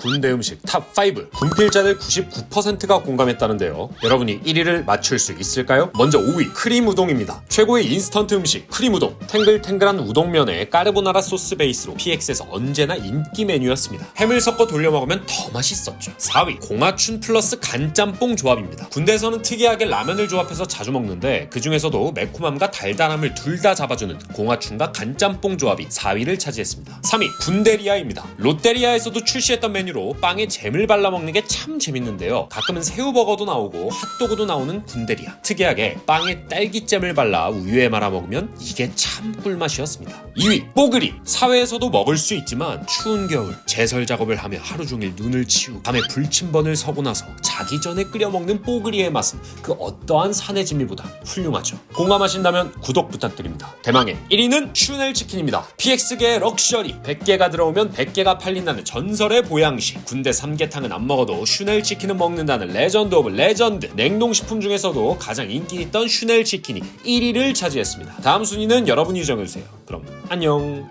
군대 음식 탑5 군필자들 99%가 공감했다는데요. 여러분이 1위를 맞출 수 있을까요? 먼저 5위 크림 우동입니다. 최고의 인스턴트 음식 크림 우동. 탱글탱글한 우동면에 까르보나라 소스 베이스로 PX에서 언제나 인기 메뉴였습니다. 햄을 섞어 돌려 먹으면 더 맛있었죠. 4위 공화춘 플러스 간짬뽕 조합입니다. 군대에서는 특이하게 라면을 조합해서 자주 먹는데 그 중에서도 매콤함과 달달함을 둘 다 잡아주는 공화춘과 간짬뽕 조합이 4위를 차지했습니다. 3위 군대리아입니다. 롯데리아에서도 출시했던 메뉴 로 빵에 잼을 발라 먹는 게 참 재밌는데요. 가끔은 새우버거도 나오고 핫도그도 나오는 군대리아 특이하게 빵에 딸기잼을 발라 우유에 말아 먹으면 이게 참 꿀맛이었습니다. 2위 뽀글이. 사회에서도 먹을 수 있지만 추운 겨울 제설 작업을 하며 하루 종일 눈을 치우고 밤에 불침번을 서고 나서 자기 전에 끓여 먹는 뽀글이의 맛은 그 어떠한 사내짐미보다 훌륭하죠. 공감하신다면 구독 부탁드립니다. 대망의 1위는 슈넬 치킨입니다. PX계의 럭셔리. 100개가 들어오면 100개가 팔린다는 전설의 보양 식 군대 삼계탕은 안 먹어도 슈넬 치킨은 먹는다는 레전드 오브 레전드. 냉동식품 중에서도 가장 인기 있던 슈넬 치킨이 1위를 차지했습니다. 다음 순위는 여러분이 정해주세요. 그럼 안녕